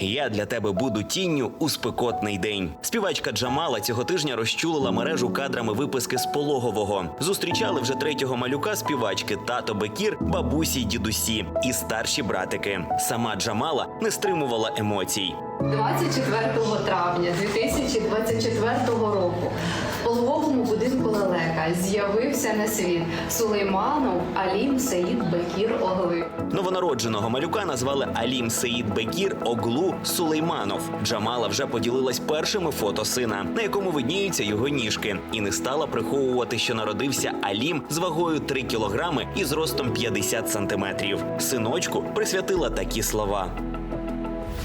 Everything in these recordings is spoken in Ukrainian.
Я для тебе буду тінню у спекотний день. Співачка Джамала цього тижня розчулила мережу кадрами виписки з пологового. Зустрічали вже третього малюка співачки тато Бекір, бабусі дідусі і старші братики. Сама Джамала не стримувала емоцій. 24 травня 2024 року в пологовому будинку Лелека з'явився на світ Сулейманов Алім Саїд Бекір Огли. Новонародженого малюка назвали Алім Сеїд Бекір Оглу Сулейманов. Джамала вже поділилась першими фото сина, на якому видніються його ніжки, і не стала приховувати, що народився Алім з вагою 3 кілограми і зростом 50 сантиметрів. Синочку присвятила такі слова.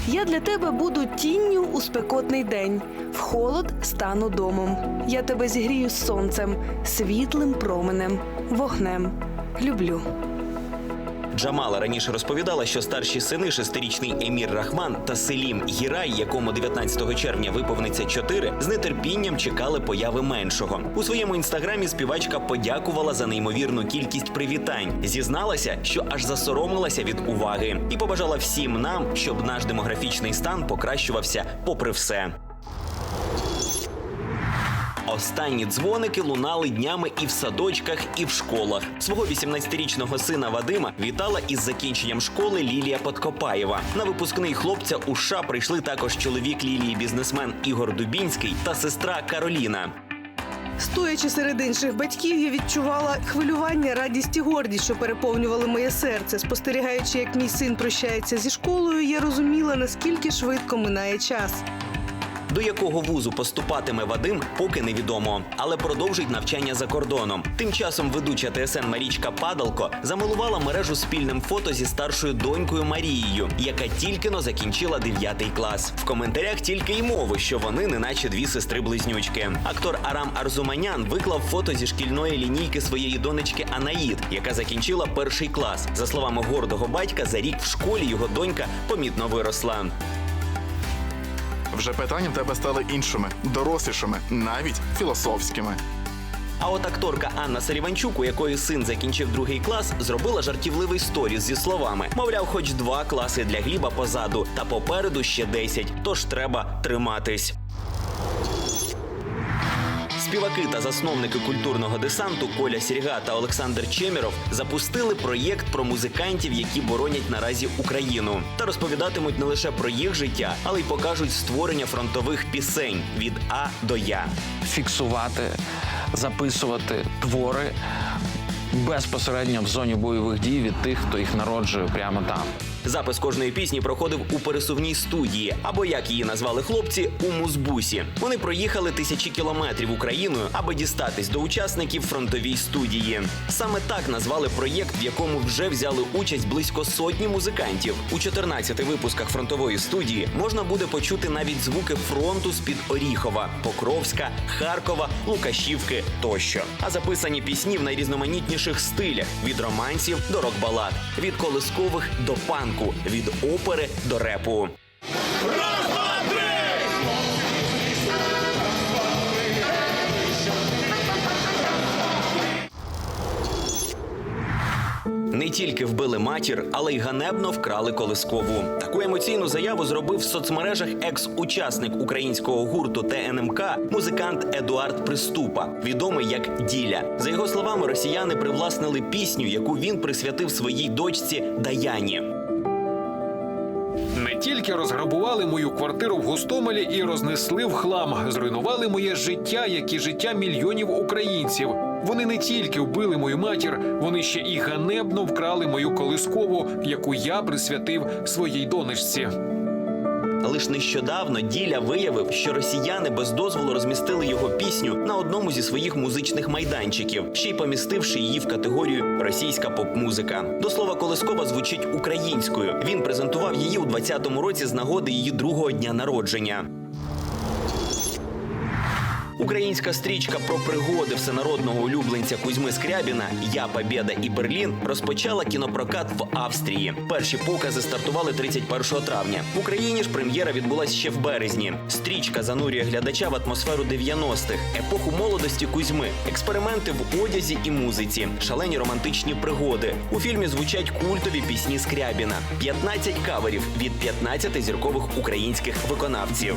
Я для тебе буду тінню у спекотний день. В холод стану домом. Я тебе зігрію сонцем, світлим променем, вогнем. Люблю. Джамала раніше розповідала, що старші сини, шестирічний Емір Рахман та Селім Гірай, якому 19 червня виповниться 4, з нетерпінням чекали появи меншого. У своєму інстаграмі співачка подякувала за неймовірну кількість привітань. Зізналася, що аж засоромилася від уваги, і побажала всім нам, щоб наш демографічний стан покращувався попри все. Останні дзвоники лунали днями і в садочках, і в школах. Свого 18-річного сина Вадима вітала із закінченням школи Лілія Подкопаєва. На випускний хлопця у США прийшли також чоловік Лілії, бізнесмен Ігор Дубінський та сестра Кароліна. Стоячи серед інших батьків, я відчувала хвилювання, радість і гордість, що переповнювали моє серце. Спостерігаючи, як мій син прощається зі школою, я розуміла, наскільки швидко минає час. До якого вузу поступатиме Вадим, поки невідомо, але продовжить навчання за кордоном. Тим часом ведуча ТСН Марічка Падалко замилувала мережу спільним фото зі старшою донькою Марією, яка тільки но закінчила 9 клас. В коментарях тільки й мови, що вони неначе дві сестри-близнючки. Актор Арам Арзуманян виклав фото зі шкільної лінійки своєї донечки Анаїд, яка закінчила перший клас. За словами гордого батька, за рік в школі його донька помітно виросла. Вже питання в тебе стали іншими, дорослішими, навіть філософськими. А от акторка Анна Саліванчук, у якої син закінчив другий клас, зробила жартівливий сторіс зі словами: мовляв, хоч два класи для Гліба позаду, та попереду ще десять. Тож треба триматись. Співаки та засновники культурного десанту Коля Сірга та Олександр Чеміров запустили проєкт про музикантів, які боронять наразі Україну, та розповідатимуть не лише про їх життя, але й покажуть створення фронтових пісень від А до Я. фіксувати, записувати твори безпосередньо в зоні бойових дій від тих, хто їх народжує прямо там. Запис кожної пісні проходив у пересувній студії, або як її назвали хлопці, у музбусі. Вони проїхали тисячі кілометрів Україною, аби дістатись до учасників фронтовій студії. Саме так назвали проєкт, в якому вже взяли участь близько сотні музикантів. У 14 випусках фронтової студії можна буде почути навіть звуки фронту з під Оріхова, Покровська, Харкова, Лукашівки тощо. А записані пісні в найрізноманітніших стилях: від романсів до рок-балад, від колискових до панку, від опери до репу. Не тільки вбили матір, але й ганебно вкрали колискову. Таку емоційну заяву зробив в соцмережах екс-учасник українського гурту ТНМК музикант Едуард Приступа, відомий як Діля. За його словами, росіяни привласнили пісню, яку він присвятив своїй дочці Даяні. Не тільки розграбували мою квартиру в Гостомелі і рознесли в хлам, зруйнували моє життя, як і життя мільйонів українців. Вони не тільки вбили мою матір, вони ще і ганебно вкрали мою колискову, яку я присвятив своїй донечці. Лиш нещодавно Діля виявив, що росіяни без дозволу розмістили його пісню на одному зі своїх музичних майданчиків, ще й помістивши її в категорію російська поп-музика. До слова, Колескова звучить українською. Він презентував її у 20-му році з нагоди її другого дня народження. Українська стрічка про пригоди всенародного улюбленця Кузьми Скрябіна Я Побєда і Берлін розпочала кінопрокат в Австрії. Перші покази стартували 31 травня. В Україні ж прем'єра відбулась ще в березні. Стрічка занурює глядача в атмосферу 90-х, епоху молодості Кузьми, експерименти в одязі і музиці, шалені романтичні пригоди. У фільмі звучать культові пісні Скрябіна, 15 каверів від 15 зіркових українських виконавців.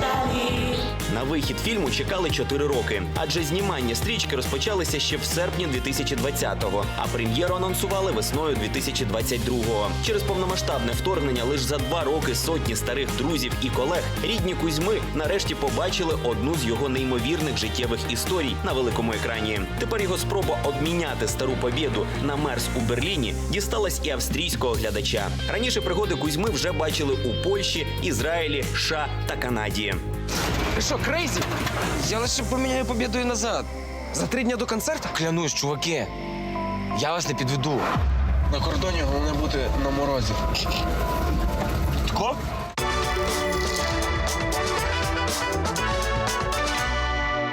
На вихід фільму чекали 4 роки, адже знімання стрічки розпочалися ще в серпні 2020-го, а прем'єру анонсували весною 2022-го. Через повномасштабне вторгнення лише за два роки сотні старих друзів і колег рідні Кузьми нарешті побачили одну з його неймовірних життєвих історій на великому екрані. Тепер його спроба обміняти стару побєду на мерс у Берліні дісталась і австрійського глядача. Раніше пригоди Кузьми вже бачили у Польщі, Ізраїлі, США та Канаді. Ви що, крейзі? Я лише поміняю побідою назад. За три дні до концерту? Клянусь, чуваки. Я вас не підведу. На кордоні головне бути на морозі. Тако?